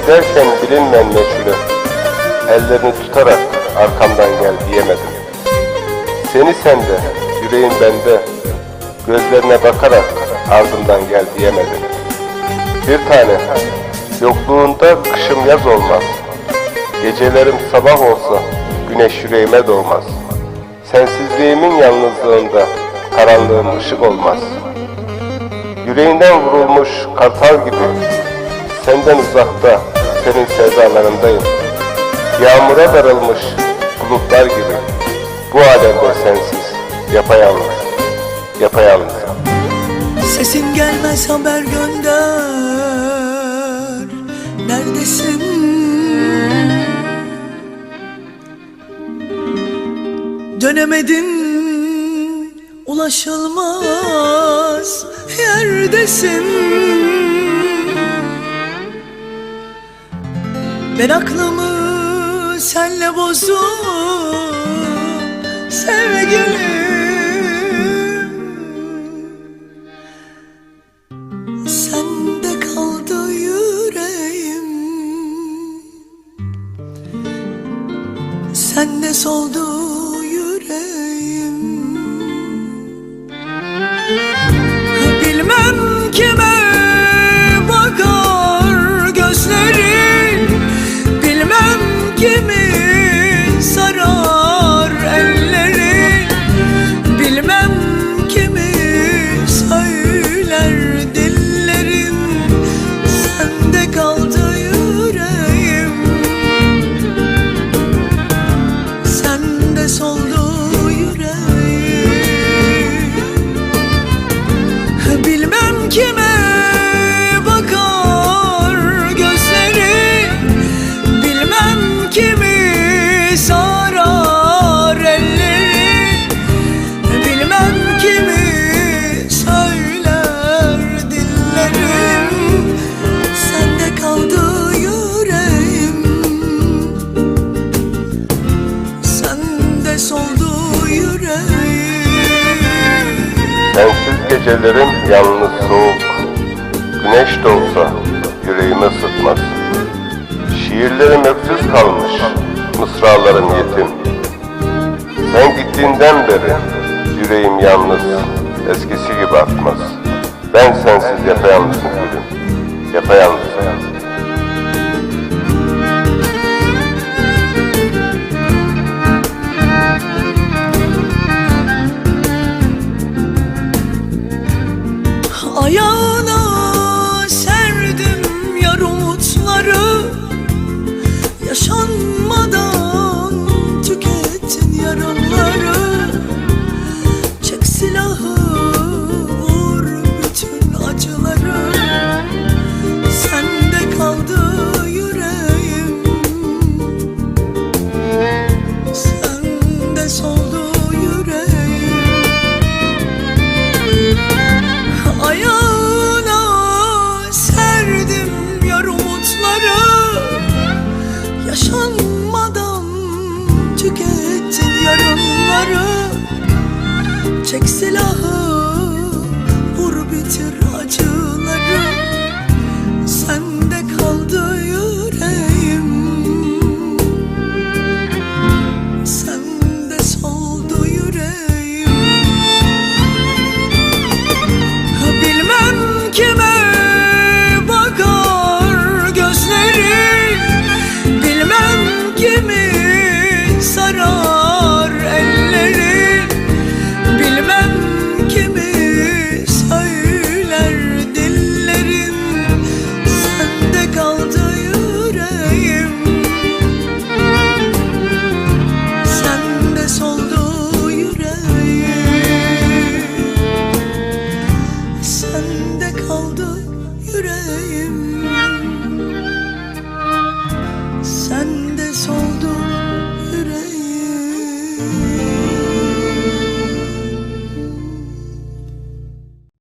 giderken bilinmeyen meçhule Ellerini tutarak arkamdan gel diyemedim. Seni sende, yüreğin bende Gözlerine bakarak ardından gel diyemedim. Bir tane, yokluğunda kışım yaz olmaz. Gecelerim sabah olsa güneş yüreğime doğmaz. Sensizliğimin yalnızlığında karanlığım ışık olmaz. Yüreğinden vurulmuş kartal gibi Senden uzakta senin sevdalarındayım. Yağmura darılmış bulutlar gibi Bu alemde sensiz yapayalnız Yapayalnız. Sesin gelmez haber gönder. Neredesin? Dönemedin Ulaşılmaz yerdesin Ben aklımı senle bozdum. Sevgilim Sende kaldı yüreğim. Sende soldu Sensiz gecelerim yalnız soğuk. Güneş de olsa yüreğimi ısıtmaz. Şiirlerim öksüz kalmış Mısralarım yetim. Sen gittiğinden beri Yüreğim yalnız Eskisi gibi atmaz Ben sensiz yapayalnızım gülüm? Yapayalnızım your Yaşanmadan tükettin yarınları. Çek silahı vur bitir So